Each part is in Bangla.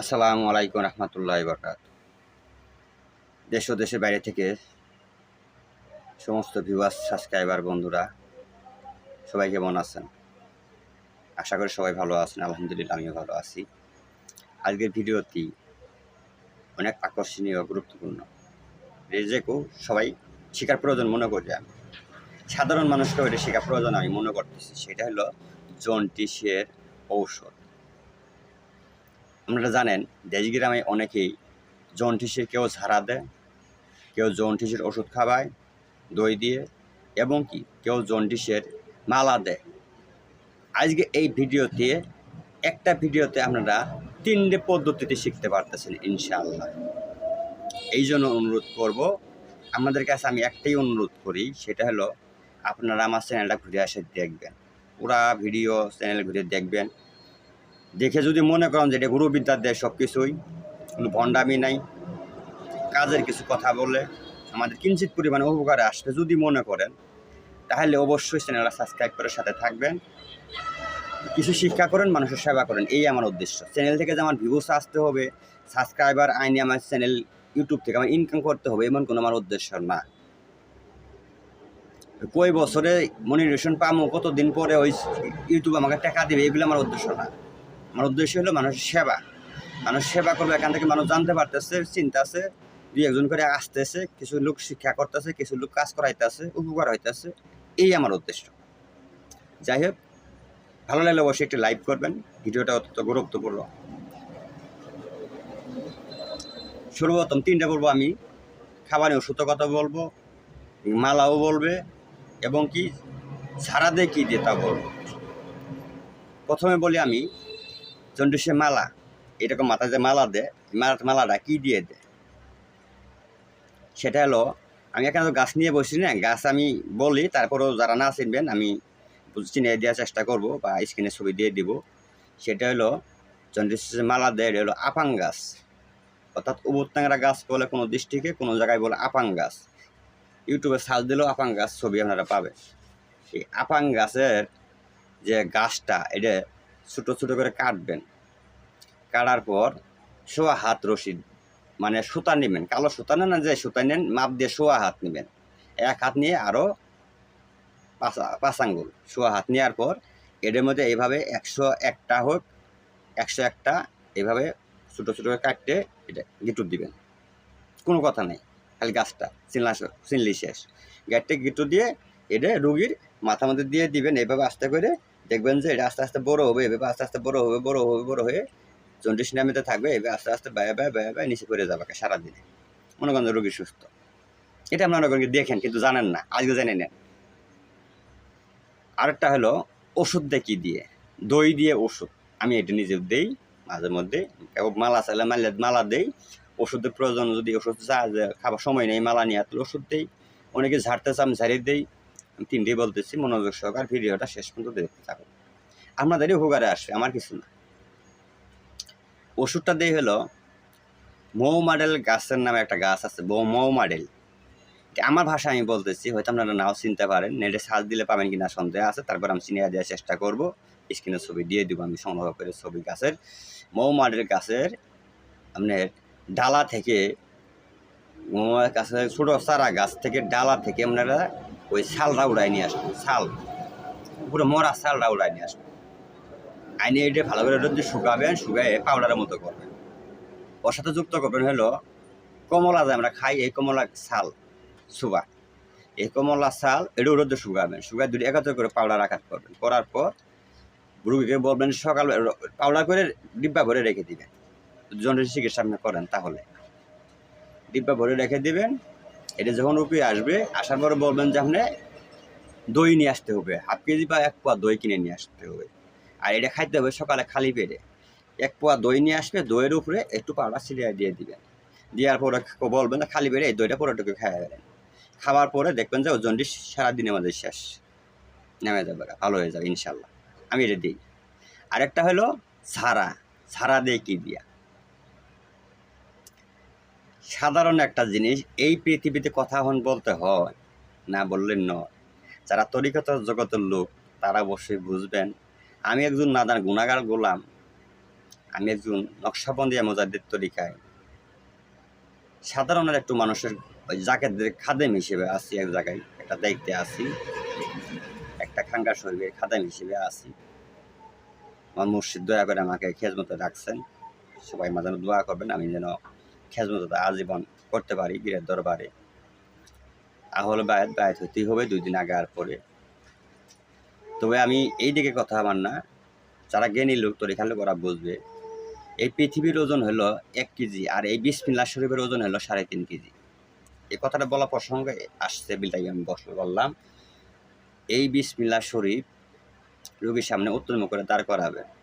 আসসালামু আলাইকুম রহমতুল্লাহ বরকাত দেশ ও দেশের বাইরে থেকে সমস্ত ভিউয়ার্স সাবস্ক্রাইবার বন্ধুরা, সবাই কেমন আছেন? আশা করি সবাই ভালো আছেন, আলহামদুলিল্লাহ আমিও ভালো আছি। আজকের ভিডিওটি অনেক আকর্ষণীয়, গুরুত্বপূর্ণ। রেজেকেও সবাই শেখার প্রয়োজন মনে করি, আমি সাধারণ মানুষকে ওইটা শেখার প্রয়োজন আমি মনে করতেছি। সেটা হলো জন্টিসের ঔষধ। আপনারা জানেন দেশ গ্রামে অনেকেই জন্টিসের কেউ ঝাড়া দেয়, কেউ জন্টিসের ওষুধ খাওয়ায়, দই দিয়ে, এবং কি কেউ জন্টিসের মালা দেয়। আজকে এই ভিডিওতে, একটা ভিডিওতে আপনারা তিনটে পদ্ধতিতে শিখতে পারতেছেন ইনশাআল্লাহ। এই জন্য অনুরোধ করব, আমাদের কাছে আমি একটাই অনুরোধ করি, সেটা হলো আপনারা আমার চ্যানেলটা ঘুরে আসে দেখবেন। পুরা ভিডিও চ্যানেল ঘুরে দেখবেন। দেখে যদি মনে করেন যে এটা গুরুবিদ্যার দেয় সব কিছুই কোনো ভণ্ডামি নাই, কাজের কিছু কথা বলে আমাদের কিঞ্চিত পরিমাণে উপকারে আসবে যদি মনে করেন, তাহলে অবশ্যই চ্যানেলটা সাবস্ক্রাইব করে সাথে থাকবেন। কিছু শিক্ষা করেন, মানুষের সেবা করেন, এই আমার উদ্দেশ্য। চ্যানেল থেকে যে আমার ভিউস আসতে হবে সাবস্ক্রাইবার আইনি আমার চ্যানেল ইউটিউব থেকে আমার ইনকাম করতে হবে, এমন কোনো আমার উদ্দেশ্য না। কই বছরে মনিটেশন পামো, কতদিন পরে ওই ইউটিউব আমাকে টাকা দেবে, এগুলো আমার উদ্দেশ্য না। আমার উদ্দেশ্য হলো মানুষের সেবা। মানুষ সেবা করবে, এখান থেকে মানুষ জানতে পারতেছে, চিন্তা আছে, দুই একজন করে আসতেছে, কিছু লোক শিক্ষা করতেছে, কিছু লোক কাজ করাইতেছে, উপকার হইতেছে, এই আমার উদ্দেশ্য। যাই হোক, ভালো লাগলে অবশ্যই একটি লাইভ করবেন, ভিডিওটা অত্যন্ত গুরুত্বপূর্ণ। সর্বপ্রথম তিনটা বলব আমি, খাবারে ওষুধের কথা বলব, মালাও বলবে, এবং কি দিয়ে কী দিয়ে তা বলব। প্রথমে বলি আমি জন্ডিসে মালা। এরকম মাথায় যে মালা দেয় মালা মালাটা কী দিয়ে দেয়? সেটা হলো, আমি এখানে গাছ নিয়ে বসি না, গাছ আমি বলি, তারপরেও যারা না চিনবেন, আমি চিনে দেওয়ার চেষ্টা করব বা স্ক্রিনে ছবি দিয়ে দিব। সেটা হলো জন্ডিসে মালা দেয়, এটা হলো আপাং গাছ। অর্থাৎ উবুর ট্যাংরা গাছ বলে কোনো ডিস্ট্রিক্টে কোনো জায়গায় বলে আপাং গাছ। ইউটিউবে সার্চ দিলেও আপাং গাছ ছবি আপনারা পাবে সেই আপাং গাছের যে গাছটা, এটা ছোটো ছোটো করে কাটবেন। কাটার পর সোয়া হাত রশিদ মানে সুতা নেবেন, কালো সুতা নেন না যে সুতা নেন, মাপ দিয়ে সোয়া হাত নেবেন। এক হাত নিয়ে আরও পাঁচ আঙ্গুল সোয়া হাত নেওয়ার পর এটার মধ্যে এইভাবে একশো একটা হোক, একশো একটা এভাবে ছোটো ছোটো করে কাটতে এটা গিটুর দিবেন। কোনো কথা নেই, খালি গাছটা চিনলা চিনলি শেষ। গাছটা গিটু দিয়ে এটা রুগীর মাথা মধ্যে দিয়ে দিবেন এইভাবে আস্তে করে দেখবেন যে এটা আস্তে আস্তে বড় হবে, এভাবে আস্তে আস্তে বড় হবে বড় হবে, বড় হয়ে জন্ডিস নামিতে থাকবে, এভাবে আস্তে আস্তে ব্যয় ব্যয় ব্যয় ব্যয় নিচে পড়ে যাবে সারাদিনে। মনে করেন রোগী সুস্থ। এটা আপনারা দেখেন, কিন্তু জানেন না, আজকে জেনে নেন। আরেকটা হলো ওষুধ দেয় কী দিয়ে? দই দিয়ে ওষুধ। আমি এটা নিজে দেই, মাঝে মধ্যে। মালা চাইলে মালা মালা দেই। ওষুধের প্রয়োজন যদি ওষুধ চা খাবার সময় নেই, মালা নিয়ে আসলে ওষুধ দেই। অনেকে ঝাড়তে চাম ঝাড়িয়ে আমি তিনটেই বলতেছি, মনোযোগ সহকার ভিডিওটা শেষ পর্যন্ত দেখতে থাকুন আপনাদেরই উপকারে আসবে, আমার কিছু না। ওষুধটা দিয়ে হলো মৌ মডেল গাছের নামে একটা গাছ আছে মৌ মডেল আমার ভাষা আমি বলতেছি, হয়তো আপনারা নাও চিনতে পারেন। নেটে সার্চ দিলে পাবেন কিনা সন্দেহ আছে, তারপর আমি চিনিয়ে দেওয়ার চেষ্টা করব। স্ক্রিনে ছবি দিয়ে দেবো, আমি সংগ্রহ করে ছবি গাছের মৌ মডেল গাছের আপনার ডালা থেকে মৌ গাছের ছোটো সারা গাছ থেকে ডালা থেকে আপনারা ওই ছালটা উড়াই নিয়ে আসবেন শাল। পুরো মরা ছালটা উড়াই নিয়ে আসবেন আইনে এটা ভালো করে রোদ্রে শুকাবেন, শুকায় পাউডারের মতো করবেন। ওর সাথে যুক্ত করবেন হলো কমলা যে আমরা খাই, এই কমলা শাল সুবা এই কমলা শাল এটাও রোদ্রে শুকাবেন, শুকায় দুটি একাত্তর করে পাউডার আঘাত করবেন। করার পর রুগীকে বলবেন সকাল পাউডার করে ডিব্বা ভরে রেখে দিবেন। জন্ডিস চিকিৎসা আপনি করেন তাহলে। ডিব্বা ভরে রেখে দিবেন এটা যখন রুপি আসবে, আসার পরে বলবেন যে আপনি দই নিয়ে আসতে হবে। হাফ কেজি বা এক পোয়া দই কিনে নিয়ে আসতে হবে। আর এটা খাইতে হবে সকালে খালি পেটে। এক পোয়া দই নিয়ে আসবে, দইয়ের উপরে একটু পাউডার ছিটিয়ে দিয়ে দিবেন। দেওয়ার পরে বলবেন যে খালি পেটে এই দইটা পুরোটুকু খাইয়া গেলেন খাওয়ার পরে দেখবেন যে জন্ডিস সারাদিনের মধ্যে শেষ। নেমে যাবে, ভালো হয়ে যাবে, ইনশাল্লাহ। আমি এটা দিই। আরেকটা হলো ছাড়া ছাড়া দিয়ে কি দিয়া? সাধারণ একটা জিনিস, এই পৃথিবীতে কথা হন বলতে হয়, না বললেন নয়। যারা তরিকত জগতের লোক, তারা অবশ্যই বুঝবেন, আমি একজন নাদান গুণাগার গোলাম, আমি একজন নকশাবন্দি মোজাদ্দের তরিকায়। সাধারণের একটু মানুষের ওই জাকেতদের খাদেম হিসেবে আছি এক জায়গায়, একটা দায়িত্বে আছি, একটা খাঙ্গা শরীরের খাদেম হিসেবে আছি। আমার মুর্শিদ দয়া করে আমাকে খেজমতে রাখছেন সবাই মাঝে দোয়া করবেন, আমি যেন খেজমতে আজীবন করতে পারি বীরের দরবারে। আহল বায়াত বায়াত হইতেই হবে দুই দিন আগে আর পরে। তবে আমি এই দিকে কথা আমার না। যারা জ্ঞানী লোক তরিকা লোক ওরা বুঝবে। এই পৃথিবীর ওজন হলো এক কেজি আর এই বিশ বিসমিল্লা শরীফের ওজন হলো সাড়ে তিন কেজি। এই কথাটা বলা প্রসঙ্গে আসছে বিলাই আমি বসলে বললাম। এই বিসমিল্লা শরীফ রোগীর সামনে উত্তম করে দাঁড় করাবে।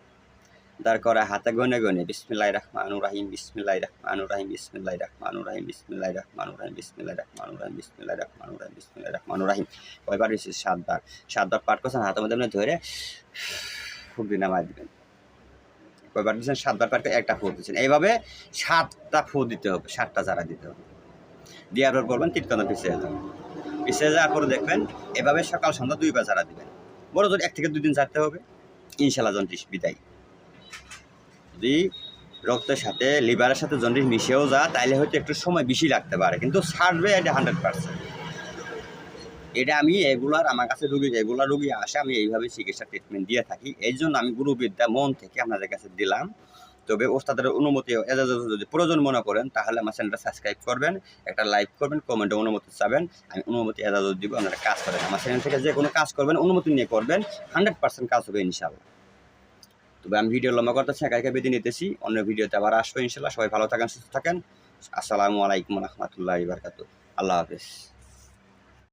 দাঁড় করা হাতে গনে গনে বিসমিল্লাহ রহমানুর রাহিম বিসমিল্লাহ রহমানুর রাহিম বিসমিল্লাহ রহমানুর রাহিম বিসমিল্লাহ রহমানুর রাহিম বিসমিল্লাহ রহমানুর রাহিম বিসমিল্লাহ রহমানুর রাহিম বিসমিল্লাহ রহমানুর রাহিম কয়বার হয়েছে সাতবার সাতবার পাঠ করছেন হাতের মধ্যে ধরে খুব নামায় দিবেন কয়বার দিচ্ছেন সাতবার পাঠ করে একটা ফু দিচ্ছেন এইভাবে সাতটা ফু দিতে হবে, সাতটা চারা দিতে হবে। দেওয়ার পর বলবেন কীর্তনা পিছিয়ে যাবেন পিছিয়ে যাওয়ার পরে দেখবেন, এভাবে সকাল সন্ধ্যা দুইবার চারা দিবেন। বড় জোর, এক থেকে দুই দিন ছাড়তে হবে। ইনশাল্লাহ জন্ডিস বিদায়। যদি রক্তের সাথে, লিভারের সাথে জন্ডিস মিশেও যা তাইলে হয়তো একটু সময় বেশি লাগতে পারে। কিন্তু ছাড়বে এটা হান্ড্রেড পার্সেন্ট এটা আমি এগুলার, আমার কাছে রুগী, এগুলা রুগী আসে, আমি এইভাবে চিকিৎসা ট্রিটমেন্ট দিয়ে থাকি। এই জন্য আমি গুরুবিদ্যা মন থেকে আপনাদের কাছে দিলাম। তবে ওস্তাদের অনুমতি যদি প্রয়োজন মনে করেন, তাহলে আমার চ্যানেলটা সাবস্ক্রাইব করবেন, একটা লাইক করবেন কমেন্টে অনুমতি চাবেন। আমি অনুমতি, এজাজত দিব, আপনারা কাজ করেন। আমার চ্যানেল থেকে যে কোনো কাজ করবেন, অনুমতি নিয়ে করবেন হান্ড্রেড পার্সেন্ট কাজ হবে ইনশাল্লাহ তবে আমি ভিডিও লম্বা করতেছি একা একা বেঁধে নিতেছি। অন্য ভিডিওতে আবার আসব ইনশাল্লাহ। সবাই ভালো থাকেন, সুস্থ থাকেন। আসসালামু আলাইকুম রহমতুল্লাহ বারকাত আল্লাহ হাফিজ।